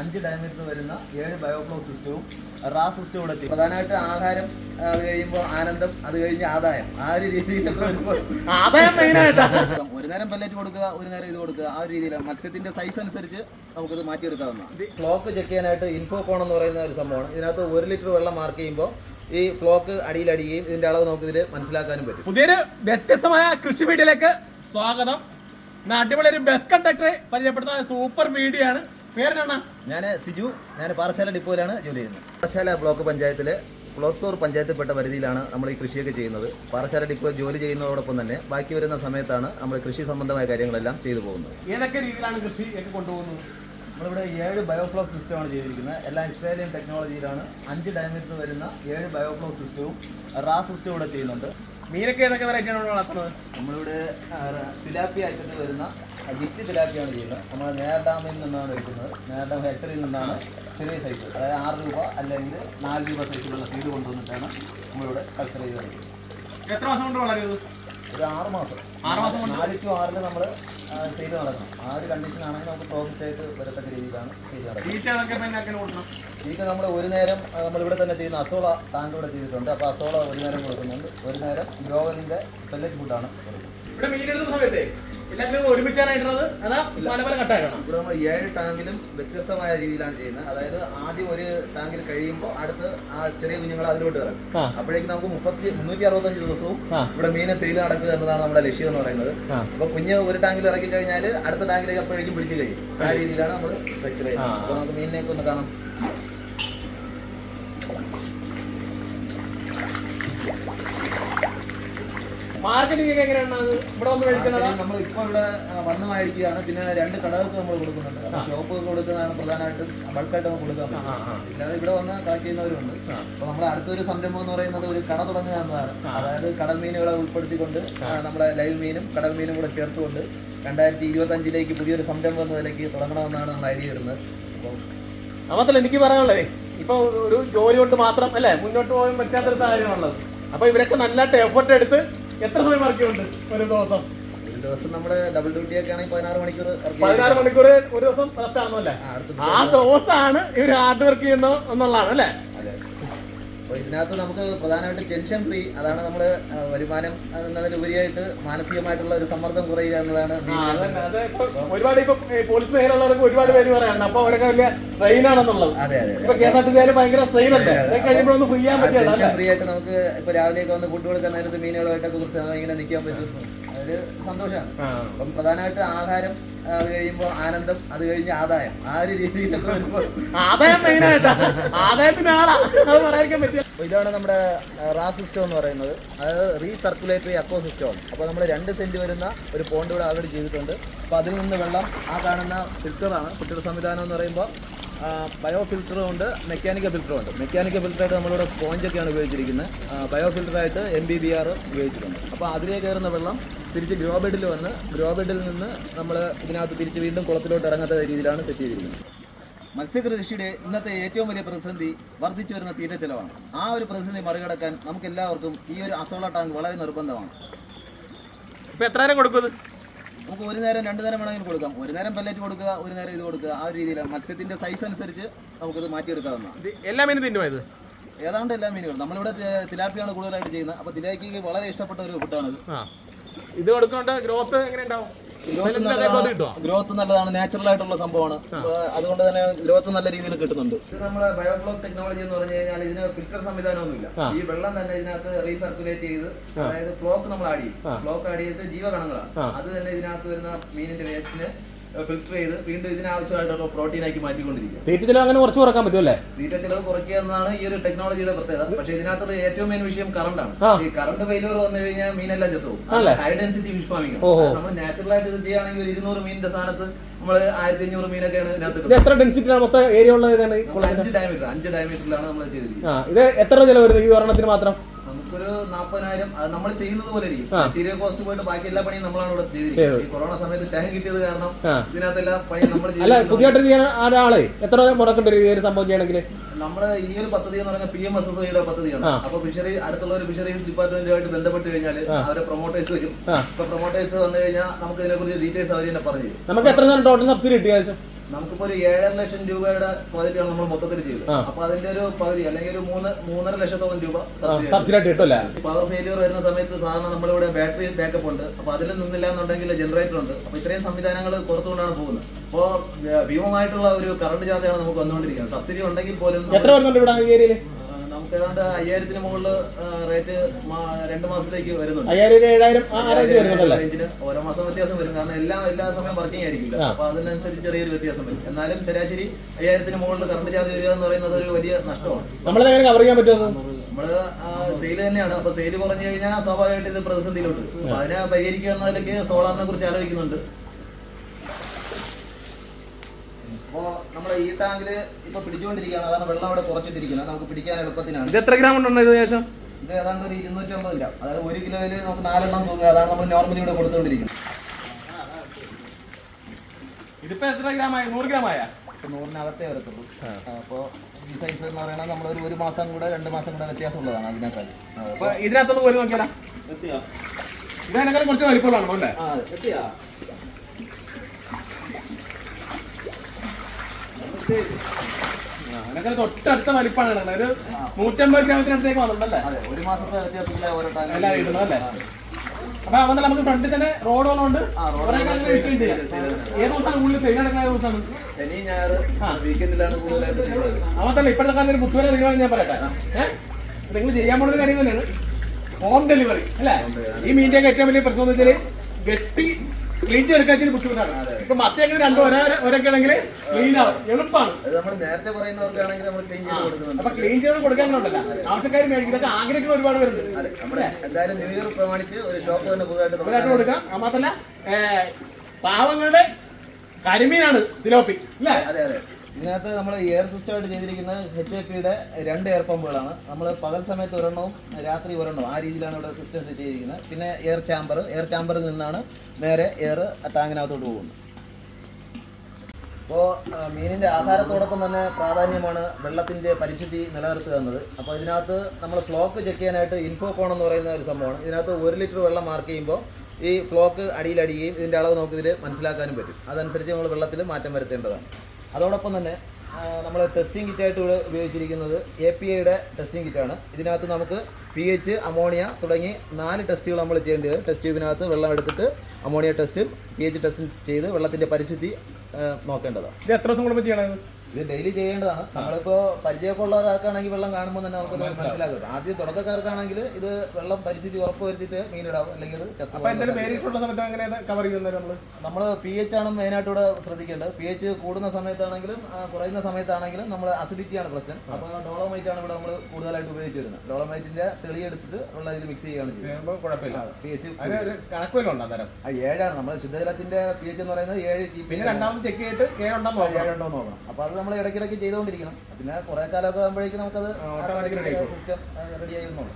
അഞ്ച് ഡയമീറ്റർ വരുന്ന ഏഴ് ബയോബ്ലോക്ക് സിസ്റ്റവും റാ സിസ്റ്റവും കൂടെ ചെയ്യും പ്രധാനമായിട്ട് ആഹാരം അത് കഴിയുമ്പോൾ ആനന്ദം അത് കഴിഞ്ഞ് ആദായം. ആ ഒരു രീതിയിലൊക്കെ വരുമ്പോൾ ഒരു നേരം പല്ലറ്റ് കൊടുക്കുക ഒരു നേരം ഇത് കൊടുക്കുക ആ ഒരു രീതിയിൽ മത്സ്യത്തിന്റെ സൈസ് അനുസരിച്ച് നമുക്കത് മാറ്റിയെടുക്കാവുന്നതാണ്. ഫ്ലോക്ക് ചെക്ക് ചെയ്യാനായിട്ട് ഇൻഫോ കോൺ എന്ന് പറയുന്ന ഒരു സംഭവമാണ്. ഇതിനകത്ത് ഒരു ലിറ്റർ വെള്ളം മാർക്ക് ചെയ്യുമ്പോൾ ഈ ഫ്ലോക്ക് അടിയിലടിക്കുകയും ഇതിന്റെ അളവ് നമുക്ക് ഇതിൽ മനസ്സിലാക്കാനും പറ്റും. പുതിയൊരു വ്യത്യസ്തമായ കൃഷി വീഡിയോയിലേക്ക് സ്വാഗതം. അടിപൊളി ഒരു ബസ് കണ്ടക്ടറെ പരിചയപ്പെടുത്തുന്ന സൂപ്പർ വീഡിയോ ആണ് ഞാൻ സിജു. ഞാൻ പാറശാല ഡിപ്പോയിലാണ് ജോലി ചെയ്യുന്നത്. പാറശാല ബ്ലോക്ക് പഞ്ചായത്തിലെ കുളത്തൂർ പഞ്ചായത്തിൽപ്പെട്ട പരിധിയിലാണ് നമ്മൾ ഈ കൃഷിയൊക്കെ ചെയ്യുന്നത്. പാറശാല ഡിപ്പോയിൽ ജോലി ചെയ്യുന്നതോടൊപ്പം തന്നെ ബാക്കി വരുന്ന സമയത്താണ് നമ്മൾ കൃഷി സംബന്ധമായ കാര്യങ്ങളെല്ലാം ചെയ്തു പോകുന്നത്. ഏതൊക്കെ രീതിയിലാണ് കൃഷി ഒക്കെ കൊണ്ടുപോകുന്നത്? നമ്മളിവിടെ ഏഴ് ബയോഫ്ലോക്ക് സിസ്റ്റമാണ് ചെയ്തിരിക്കുന്നത്. എല്ലാം ഇസ്രായേലിയൻ ടെക്നോളജിയിലാണ് അഞ്ച് ഡയമീറ്റർ വരുന്ന ഏഴ് ബയോഫ്ലോക്ക് സിസ്റ്റവും റാ സിസ്റ്റവും ഇവിടെ ചെയ്യുന്നുണ്ട്. മീനൊക്കെ ഏതൊക്കെ വെറൈറ്റിയാണ് വളർത്തുന്നത്? നമ്മളിവിടെ തിലാപ്പി ഐറ്റത്തിൽ വരുന്ന ജിറ്റ് തിലാപ്പിയാണ് ചെയ്യുന്നത്. നമ്മൾ നേർ ഡാമിൽ നിന്നാണ് എടുക്കുന്നത്. നേർ ഡാം ഹെച്ചറിൽ നിന്നാണ് ചെറിയ സൈസ് അതായത് ആറ് രൂപ അല്ലെങ്കിൽ നാല് രൂപ സൈസിലുള്ള ഫീഡ് കൊണ്ടുവന്നിട്ടാണ് നമ്മളിവിടെ കൾച്ചർ ചെയ്ത് വരുന്നത് എത്ര മാസം കൊണ്ട് വളരുന്നത്? ഒരു ആറ് മാസം. ആറ് മാസം നാല് ടു ആറിൽ നമ്മൾ ചെയ്ത് നടക്കണം ആ ഒരു കണ്ടീഷൻ ആണെങ്കിൽ നമുക്ക് പ്രോഫിറ്റ് ആയിട്ട് വരത്തക്ക രീതിയിലാണ് ചെയ്ത് നടക്കുന്നത്. തീറ്റ നമ്മൾ ഒരു നേരം നമ്മൾ നമ്മളിവിടെ തന്നെ ചെയ്യുന്ന അസോള താങ്കൂടെ ഇവിടെ ചെയ്തിട്ടുണ്ട്. അപ്പോൾ അസോള ഒരു നേരം കൊടുക്കുന്നുണ്ട്. ഒരു നേരം ഗ്രോവലിന്റെ പെല്ലറ്റ് ഫുഡാണ് കൊടുക്കുന്നത്. എല്ലാത്തിനും ഒരുമിച്ചാണായിട്ടുള്ളത് അതാ പല പല കട്ടായിട്ടാണ് ഇവിടെ നമ്മൾ ഏഴ് ടാങ്കിലും വ്യത്യസ്തമായ രീതിയിലാണ് ചെയ്യുന്നത്. അതായത് ആദ്യം ഒരു ടാങ്കിൽ കഴിയുമ്പോൾ അടുത്ത് ആ ചെറിയ കുഞ്ഞുങ്ങൾ അതിലോട്ട് വരാം അപ്പോഴേക്കും നമുക്ക് മുപ്പത്തി മുന്നൂറ്റി അറുപത്തഞ്ച് ദിവസവും ഇവിടെ മീനെ സെയിൽ നടക്കുക എന്നതാണ് നമ്മുടെ ലക്ഷ്യം എന്ന് പറയുന്നത്. അപ്പൊ കുഞ്ഞ് ഒരു ടാങ്കിൽ ഇറക്കി കഴിഞ്ഞാൽ അടുത്ത ടാങ്കിലേക്ക് അപ്പോഴേക്കും പിടിച്ചു കഴിയും. ആ രീതിയിലാണ് നമ്മൾ സ്ട്രക്ചർ ചെയ്യുന്നത്. അപ്പൊ നമുക്ക് മീനിനെയൊക്കെ ഒന്ന് കാണാം. മാർക്കറ്റിംഗ് ഒക്കെ എങ്ങനെയാണ്? ഇവിടെ വന്ന് നമ്മൾ ഇപ്പോൾ ഇവിടെ വന്ന് മേടിക്കുകയാണ് പിന്നെ രണ്ട് കടകൾക്ക് നമ്മൾ കൊടുക്കുന്നുണ്ട്. ഷോപ്പ് കൊടുക്കുന്നതാണ് പ്രധാനമായിട്ടും ബൾക്കായിട്ട് നമുക്ക് കൊടുക്കാൻ പറ്റും. ഇല്ലാതെ ഇവിടെ വന്ന് കളക്ട് ചെയ്യുന്നവരുണ്ട്. അപ്പോൾ നമ്മുടെ അടുത്തൊരു സംരംഭം എന്ന് പറയുന്നത് ഒരു കട തുടങ്ങുക എന്നതാണ്. അതായത് കടൽ മീനുകളെ ഉൾപ്പെടുത്തിക്കൊണ്ട് നമ്മുടെ ലൈവ് മീനും കടൽ മീനും കൂടെ ചേർത്തുകൊണ്ട് രണ്ടായിരത്തി ഇരുപത്തി അഞ്ചിലേക്ക് പുതിയൊരു സംരംഭം എന്ന നിലയ്ക്ക് തുടങ്ങണമെന്നാണ് നമ്മൾ ഐഡിയ ഇടുന്നത് അപ്പോൾ മാത്രമല്ല എനിക്ക് പറയാനുള്ളത്. ഇപ്പൊ ഒരു ജോലി കൊണ്ട് മാത്രം അല്ലേ മുന്നോട്ട് പോകാൻ പറ്റാത്തൊരു സാഹചര്യമാണുള്ളത്. അപ്പൊ ഇവരൊക്കെ നല്ലതായിട്ട് എഫർട്ട് എടുത്ത് എത്ര സമയം വർക്കുണ്ട് ഒരു ദിവസം? ഒരു ദിവസം നമ്മൾ ഡബിൾ ഡ്യൂട്ടി ഒക്കെ ആണെങ്കിൽ പതിനാറ് മണിക്കൂർ പതിനാറ് മണിക്കൂർ ഒരു ദിവസം റെസ്റ്റ് ആണല്ലോ അല്ലേ? ആ, ദിവസമാണ് ഇവർ ഹാർഡ് വർക്ക് ചെയ്യുന്നത് എന്നുള്ളതാണ് അല്ലേ? അപ്പോൾ ഇതിനകത്ത് നമുക്ക് പ്രധാനമായിട്ട് ടെൻഷൻ ഫ്രീ അതാണ് നമ്മൾ വരുമാനം എന്നതിലുപരിയായിട്ട് മാനസികമായിട്ടുള്ള ഒരു സമ്മർദ്ദം കുറയുക എന്നതാണ് ഒരുപാട് ഇപ്പൊ പോലീസ് മേഖലയുള്ളവർക്ക് ഒരുപാട് പേര് പറയാറുണ്ട്. അപ്പൊ അവരൊക്കെ വലിയ സ്ട്രെയിൻ ആണെന്നുള്ളത്. അതെ അതെ ഇപ്പൊ കേരളത്തിൽ ഭയങ്കര സ്ട്രെയിൻ അല്ലേ? കഴിയുമ്പോഴൊന്നും ഫ്രീ പറ്റില്ല ടെൻഷൻ ഫ്രീ ആയിട്ട് നമുക്ക് ഇപ്പൊ രാവിലെയൊക്കെ വന്ന് ഫുഡ് കൊടുക്കാൻ നേരത്ത് മീനുകളുമായിട്ടൊക്കെ കുറച്ച് ഇങ്ങനെ നിൽക്കാൻ പറ്റും. അതൊരു സന്തോഷമാണ്. അപ്പം പ്രധാനമായിട്ട് ആഹാരം അത് കഴിയുമ്പോൾ ആനന്ദം അത് കഴിഞ്ഞ് ആദായം. ആ ഒരു രീതിയിലൊക്കെ വരുമ്പോൾ ആദായം ആദായത്തിന് ആളാ. പറ്റില്ല. ഇതാണ് നമ്മുടെ റാ സിസ്റ്റം എന്ന് പറയുന്നത്. അതായത് റീസർക്കുലേറ്ററി അക്കോ സിസ്റ്റമാണ്. അപ്പോൾ നമ്മൾ രണ്ട് സെന്റ് വരുന്ന ഒരു പോണ്ട് ഇവിടെ ആൾറെഡി ചെയ്തിട്ടുണ്ട്. അപ്പോൾ അതിൽ നിന്ന് വെള്ളം ആ കാണുന്ന ഫിൽറ്ററാണ് ഫിൽറ്റർ സംവിധാനം എന്ന് പറയുമ്പോൾ ബയോ ഫിൽറ്ററും ഉണ്ട് മെക്കാനിക്കൽ ഫിൽറ്ററും ഉണ്ട്. മെക്കാനിക്കൽ ഫിൽറ്ററായിട്ട് നമ്മളിവിടെ സ്പോഞ്ചൊക്കെയാണ് ഉപയോഗിച്ചിരിക്കുന്നത്. ബയോ ഫിൽറ്ററായിട്ട് എം ബി ബി ആർ ഉപയോഗിച്ചിട്ടുണ്ട്. അപ്പോൾ അതിലേക്ക് കയറുന്ന വെള്ളം തിരിച്ച് ഗ്രോ ബെഡിൽ വന്ന് ഗ്രോ ബെഡിൽ നിന്ന് നമ്മൾ ഇതിനകത്ത് തിരിച്ച് വീണ്ടും കുളത്തിലോട്ട് ഇറങ്ങാത്ത രീതിയിലാണ് സെറ്റ് ചെയ്തിരിക്കുന്നത്. മത്സ്യകൃഷിയുടെ ഇന്നത്തെ ഏറ്റവും വലിയ പ്രതിസന്ധി വർദ്ധിച്ചു വരുന്ന തീരച്ചെലവാണ് ആ ഒരു പ്രതിസന്ധി മറികടക്കാൻ നമുക്ക് എല്ലാവർക്കും ഈ ഒരു അസോള ടാങ്ക് വളരെ നിർബന്ധമാണ്. ഇപ്പൊ എത്ര നേരം? നമുക്ക് ഒരു നേരം രണ്ട് നേരം വേണമെങ്കിലും കൊടുക്കാം. ഒരു നേരം പല്ലറ്റ് കൊടുക്കുക ഒരു നേരം ഇത് കൊടുക്കുക. ആ ഒരു രീതിയിൽ മത്സ്യത്തിന്റെ സൈസ് അനുസരിച്ച് നമുക്കിത് മാറ്റിയെടുക്കാവുന്നതാണ്. ഇത് എല്ലാ മീനും തിന്നുമോ ഇത്? ഏതാണ്ട് എല്ലാ മീനുകളും. നമ്മളിവിടെ തിലാപ്പിയാണ് കൂടുതലായിട്ട് ചെയ്യുന്നത്. അപ്പോൾ തിലാപ്പിക്ക് വളരെ ഇഷ്ടപ്പെട്ട ഒരു ഫുഡാണിത് ആ. ഇത് കൊടുക്കുന്നോണ്ട് ഗ്രോത്ത് എങ്ങനെ ഉണ്ടാവും? ഗ്രോത്ത് നല്ലതാണ്. ഗ്രോത്ത് നല്ലതാണ്. നാച്ചുറൽ ആയിട്ടുള്ള സംഭവമാണ്. അതുകൊണ്ട് തന്നെ ഗ്രോത്ത് നല്ല രീതിയിൽ കിട്ടുന്നുണ്ട്. ഇത് നമ്മുടെ ബയോഫ്ലോക്ക് ടെക്നോളജി എന്ന് പറഞ്ഞു കഴിഞ്ഞാൽ ഇതിന് ഫിൽറ്റർ സംവിധാനമൊന്നുമില്ല. ഈ വെള്ളം തന്നെ ഇതിനകത്ത് റീസർക്കുലേറ്റ് ചെയ്ത് അതായത് ഫ്ലോക്ക് നമ്മൾ ആഡ് ചെയ്യും. ഫ്ലോക്ക് ആഡ് ചെയ്തിട്ട് ജീവകണങ്ങളാണ്. അത് തന്നെ ഇതിനകത്ത് വരുന്ന മീനിന്റെ വേസ്റ്റിന് ഫിൽറ്റർ ചെയ്ത് വീണ്ടും ഇതിനാവശ്യമായിട്ടുള്ള പ്രോട്ടീൻ ആക്കി മാറ്റിക്കൊണ്ടിരിക്കുക. തീറ്റ ചിലവ് അങ്ങനെ കുറച്ച് കുറയ്ക്കാൻ പറ്റുമല്ലേ തീറ്റ ചിലവ് കുറയ്ക്കുക എന്നതാണ് ഈ ഒരു ടെക്നോളജിയുടെ പ്രത്യേകത. പക്ഷെ ഇതിനകത്ത് ഏറ്റവും മെയിൻ വിഷയം കറണ്ട് ആണ്. ഈ കറണ്ട് ഫെയിലിയർ വന്നു കഴിഞ്ഞാൽ മീനെല്ലാം ചെത്തുപോകും ആണല്ലേ? High density fish farming. നമ്മൾ നാച്ചുറൽ ആയിട്ട് ഇത് ചെയ്യുകയാണെങ്കിൽ ഒരു ഇരുന്നൂറ് മീനിന്റെ സ്ഥാനത്ത് നമ്മൾ ആയിരത്തി അഞ്ഞൂറ് മീനൊക്കെയാണ് ഇതിനകത്ത് ഡെൻസിറ്റി എത്ര ഡെൻസിറ്റിയാണ് മൊത്തം ഏരിയ ഉള്ളത് അഞ്ച് ഡയമീറ്റർ അഞ്ച് ഡയമീറ്ററിലാണ് നമ്മൾ ചെയ്തിരിക്കുന്നത്. ഇത് എത്ര ചിലവ് വരുന്നത് ഈ ഒരെണ്ണത്തിന് മാത്രം? നമുക്കൊരു നാപ്പതിനായിരം നമ്മൾ ചെയ്യുന്നത് പോലെ ഇരിക്കും. മെറ്റീരിയൽ കോസ്റ്റ് പോയിട്ട് ബാക്കി എല്ലാ പണിയും നമ്മളാണ് ഇവിടെ ചെയ്തിരിക്കുന്നത്. ഈ കൊറോണ സമയത്ത് ടാങ്ക് കിട്ടിയത് കാരണം. ഇതിനകത്ത് എല്ലാ പണിയും നമ്മൾ അല്ല പുതിയ പുതിയതായിട്ട് ചെയ്യാൻ ഒരാൾ എത്ര മുടക്കേണ്ടി രീതിയിൽ സംഭവം ചെയ്യണമെങ്കിൽ നമ്മുടെ ഈ ഒരു പദ്ധതി എന്ന് പറഞ്ഞാൽ പി എം എസ് എസ് ഐയുടെ പദ്ധതിയാണ്. അപ്പൊ ഫിഷറി അടുത്തുള്ള ഒരു ഫിഷറീസ് ഡിപ്പാർട്ട്മെന്റുമായിട്ട് ബന്ധപ്പെട്ട് കഴിഞ്ഞാൽ അവരെ പ്രൊമോട്ടേഴ്സ് വരും. അപ്പൊ ഇപ്പൊ പ്രൊമോട്ടേഴ്സ് വന്നു കഴിഞ്ഞാൽ നമുക്ക് ഇതിനെ കുറിച്ച് ഡീറ്റെയിൽസ് അവർ തന്നെ പറഞ്ഞു നമുക്ക് എത്ര ടോട്ടൽ സബ്സിഡി കിട്ടിയാൽ ഏകദേശം? നമുക്കിപ്പോ ഒരു ഏഴര ലക്ഷം രൂപയുടെ പ്രോജക്റ്റാണ് നമ്മൾ മൊത്തത്തിൽ ചെയ്തത്. അപ്പൊ അതിന്റെ ഒരു പകുതി അല്ലെങ്കിൽ ഒരു മൂന്ന് മൂന്നര ലക്ഷത്തോളം രൂപ സബ്സിഡി പവർ ഫെയിലിയർ വരുന്ന സമയത്ത് സാധാരണ നമ്മളിവിടെ ബാറ്ററി ബാക്കപ്പ് ഉണ്ട്. അപ്പൊ അതിൽ നിന്നില്ല എന്നുണ്ടെങ്കിൽ ജനറേറ്റർ ഉണ്ട്. അപ്പൊ ഇത്രയും സംവിധാനങ്ങൾ പുറത്തുകൊണ്ടാണ് പോകുന്നത്. അപ്പോ ഭീമമായിട്ടുള്ള ഒരു കറണ്ട് ചാർജാണ് നമുക്ക് വന്നുകൊണ്ടിരിക്കുന്നത്. സബ്സിഡി ഉണ്ടെങ്കിൽ പോലും എത്ര വരുന്നുണ്ട് ഇവിടെ നമുക്ക് ഏതാണ്ട് അയ്യായിരത്തിന് മുകളിൽ റേറ്റ് രണ്ട് മാസത്തേക്ക് വരുന്നുണ്ട്. അയ്യായിരം ഏഴായിരം റേഞ്ചിന് ഓരോ മാസം വ്യത്യാസം വരും. കാരണം എല്ലാം എല്ലാ സമയം വർക്കിംഗ് ആയിരിക്കില്ല. അപ്പൊ അതിനനുസരിച്ച് ചെറിയൊരു വ്യത്യാസം വരും. എന്നാലും ശരാശരി അയ്യായിരത്തിന് മുകളിൽ കറണ്ട് ചാർജ് വരിക എന്ന് പറയുന്നത് ഒരു വലിയ നഷ്ടമാണ്. നമ്മളത് എങ്ങനെ കവർ ചെയ്യാൻ പറ്റുമോ നമ്മൾ സെയിൽ തന്നെയാണ്. അപ്പൊ സെയിൽ കുറഞ്ഞു കഴിഞ്ഞാൽ സ്വാഭാവികമായിട്ട് ഇത് പ്രതിസന്ധിയിലോട്ട് വരും. അപ്പൊ അതിനെ പരിഹരിക്കുക എന്നതിലേക്ക് സോളാറിനെ കുറിച്ച് ആലോചിക്കുന്നുണ്ട്. അപ്പോ നമ്മൾ ഈ ടാങ്കിൽ ഇപ്പൊ പിടിച്ചുകൊണ്ടിരിക്കുകയാണ്. അതാണ് വെള്ളം അവിടെ കുറച്ചിട്ടിരിക്കുന്നത്. നമുക്ക് പിടിക്കാൻ എളുപ്പത്തിനാണ്. ഇത് എത്ര ഗ്രാം ഉണ്ടോ ഇത് ശേഷം ഇത് ഏതാണ്ട് ഒരു ഇരുന്നൂറ്റി അമ്പത് ഗ്രാം. അതായത് ഒരു കിലോയിൽ നമുക്ക് നാലെണ്ണം തൂങ്ങുക. അതാണ് നമ്മൾ നോർമലി ഇവിടെ കൊടുത്തുകൊണ്ടിരിക്കുന്നത്. ഇതിപ്പോ എത്ര ഗ്രാം ആയി? നൂറ് ഗ്രാം ആയ? നൂറിനകത്തേ വരത്തുള്ളൂ. അപ്പോൾ ഈ സൈസ് എന്ന് പറയുന്നത് നമ്മൾ ഒരു ഒരു മാസം കൂടെ രണ്ട് മാസം കൂടെ വ്യത്യാസമുള്ളതാണ് അതിനേക്കാൾ. അപ്പൊ ഇതിനകത്തൊന്ന് പോയി നോക്കിയാലോ? ഇതിനേക്കാളും കുറച്ച് വലിപ്പമുള്ളതാണ് അല്ലേ? തൊട്ടടുത്ത വലിപ്പാണ് ഒരു നൂറ്റമ്പത് ഗ്രാമത്തിനടുത്തേക്ക് വന്നിട്ടുണ്ടല്ലേ? അതെ ഒരു മാസത്തെ വ്യത്യാസത്തിലെ ഓരോ ടൈം എല്ലാം കിട്ടുന്നത് അല്ലേ? അപ്പൊ അവന്നാൽ നമുക്ക് ഫ്രണ്ടിൽ തന്നെ റോഡ് ഉള്ളതുകൊണ്ട്. ഏത് ദിവസമാണ് കൂടുതൽ ശനി നടക്കുന്ന ഏത് ദിവസമാണ്? ശനി ഞായർ. വീക്കെൻഡിലാണ് അവൻ തന്നെ ഇപ്പോഴത്തെ കാലത്ത് ഒരു ബുദ്ധിമുട്ട് തീരുമാനം ഞാൻ പറയട്ടെ. ഏഹ് നിങ്ങൾ ചെയ്യാൻ പോകുന്ന കാര്യം തന്നെയാണ്. ഹോം ഡെലിവറി അല്ലേ? ഈ മീന്റെ ഏറ്റവും വലിയ പ്രശ്നം എന്ന് വെച്ചാൽ വെട്ടി ക്ലീൻ ചെയ്തെടുക്കാൻ ഇച്ചിരി ബുദ്ധിമുട്ടാണ്. ഇപ്പൊ മത്തിയൊക്കെ രണ്ടും ഒരേ ഒരൊക്കെ ആണെങ്കിൽ ക്ലീൻ ആവും. എളുപ്പമാണ് നമ്മൾ നേരത്തെ പറയുന്നവർക്കാണെങ്കിൽ നമ്മൾ ക്ലീൻ ചെയ്ത് കൊടുക്കുന്നുണ്ട്. അപ്പൊ ക്ലീൻ ചെയ്ത് കൊടുക്കാനുണ്ടല്ല ആവശ്യക്കാർ ആഗ്രഹിക്കുന്ന ഒരുപാട് പേരുണ്ട്. എന്തായാലും ന്യൂ ഇയർ പ്രമാണിച്ച് ഒരു ഷോപ്പ് തന്നെ പുതുതായിട്ട് ഇവരായിട്ട് തുടങ്ങാൻ കൊടുക്കാം. അത് മാത്രല്ല പാവങ്ങളുടെ കരിമീനാണ് തിലോപ്പി അല്ലേ? അതെ അതെ. ഇതിനകത്ത് നമ്മൾ എയർ സിസ്റ്റമായിട്ട് ചെയ്തിരിക്കുന്നത് എച്ച് എ പിയുടെ രണ്ട് എയർ പമ്പുകളാണ് നമ്മൾ പകൽ സമയത്ത് ഒരെണ്ണവും രാത്രി ഒരെണ്ണവും ആ രീതിയിലാണ് ഇവിടെ സിസ്റ്റം സെറ്റ് ചെയ്തിരിക്കുന്നത്. പിന്നെ എയർ ചാമ്പർ എയർ ചാമ്പറിൽ നിന്നാണ് നേരെ എയർ ടാങ്കിനകത്തോട്ട് പോകുന്നത്. അപ്പോൾ മീനിന്റെ ആഹാരത്തോടൊപ്പം തന്നെ പ്രാധാന്യമാണ് വെള്ളത്തിന്റെ പരിശുദ്ധി നിലനിർത്തുക എന്നത്. അപ്പോൾ ഇതിനകത്ത് നമ്മൾ ഫ്ലോക്ക് ചെക്ക് ചെയ്യാനായിട്ട് ഇൻഫോകോൺ എന്ന് പറയുന്ന ഒരു സംഭവമാണ്. ഇതിനകത്ത് ഒരു ലിറ്റർ വെള്ളം മാർക്ക് ചെയ്യുമ്പോൾ ഈ ഫ്ലോക്ക് അടിയിലടിയുകയും ഇതിന്റെ അളവ് നമുക്കിതിൽ മനസ്സിലാക്കാനും പറ്റും. അതനുസരിച്ച് നമ്മൾ വെള്ളത്തിൽ മാറ്റം വരുത്തേണ്ടതാണ്. അതോടൊപ്പം തന്നെ നമ്മൾ ടെസ്റ്റിംഗ് കിറ്റായിട്ട് ഇവിടെ ഉപയോഗിച്ചിരിക്കുന്നത് എ പി ഐയുടെ ടെസ്റ്റിംഗ് കിറ്റാണ് ഇതിനകത്ത് നമുക്ക് പി എച്ച് അമോണിയ തുടങ്ങി നാല് ടെസ്റ്റുകൾ നമ്മൾ ചെയ്യേണ്ടി വരും. ടെസ്റ്റ് ട്യൂബിനകത്ത് വെള്ളം എടുത്തിട്ട് അമോണിയ ടെസ്റ്റും പി എച്ച് ടെസ്റ്റും ചെയ്ത് വെള്ളത്തിന്റെ പരിശുദ്ധി നോക്കേണ്ടതാണ്. ഇത് എത്ര ദിവസം കൂടുമ്പോൾ ചെയ്യണത്? ഇത് ഡെയിലി ചെയ്യേണ്ടതാണ്. നമ്മളിപ്പോ പരിചയമൊക്കെ ഉള്ള ഒരാൾക്കാണെങ്കിൽ വെള്ളം കാണുമ്പോൾ തന്നെ നമുക്ക് മനസ്സിലാക്കും. ആദ്യം തുടക്കക്കാർക്കാണെങ്കിൽ ഇത് വെള്ളം പരിസ്ഥിതി ഉറപ്പ് വരുത്തിയിട്ട് മീനിടാവും അല്ലെങ്കിൽ അത് ചത്തു നമ്മൾ പി എച്ച് ആണ് മെയിനായിട്ട് ഇവിടെ ശ്രദ്ധിക്കേണ്ടത്. പി എച്ച് കൂടുന്ന സമയത്താണെങ്കിലും കുറയുന്ന സമയത്താണെങ്കിലും നമ്മൾ അസിഡിറ്റി ആണ് പ്രശ്നം. അപ്പൊ ഡോളോമൈറ്റ് ആണ് ഇവിടെ നമ്മൾ കൂടുതലായിട്ട് ഉപയോഗിച്ച് വരുന്നത്. ഡോളോമൈറ്റിന്റെ തെളിയെടുത്തിട്ട് വെള്ളം ഇതിൽ മിക്സ് ചെയ്യുകയാണ് ചെയ്യുന്നത്. ഏഴാണ്. നമ്മൾ ശുദ്ധജലത്തിന്റെ പി എച്ച് എന്ന് പറയുന്നത് ഏഴ് ഏഴുണ്ടോ നോക്കണം. അപ്പൊ അത് നമ്മൾ ഇടയ്ക്കിടയ്ക്ക് ചെയ്തുകൊണ്ടിരിക്കണം. പിന്നെ കുറെ കാലമൊക്കെ ആകുമ്പോഴേക്കും നമുക്കത് സിസ്റ്റം റെഡി ആയിരുന്നുള്ളൂ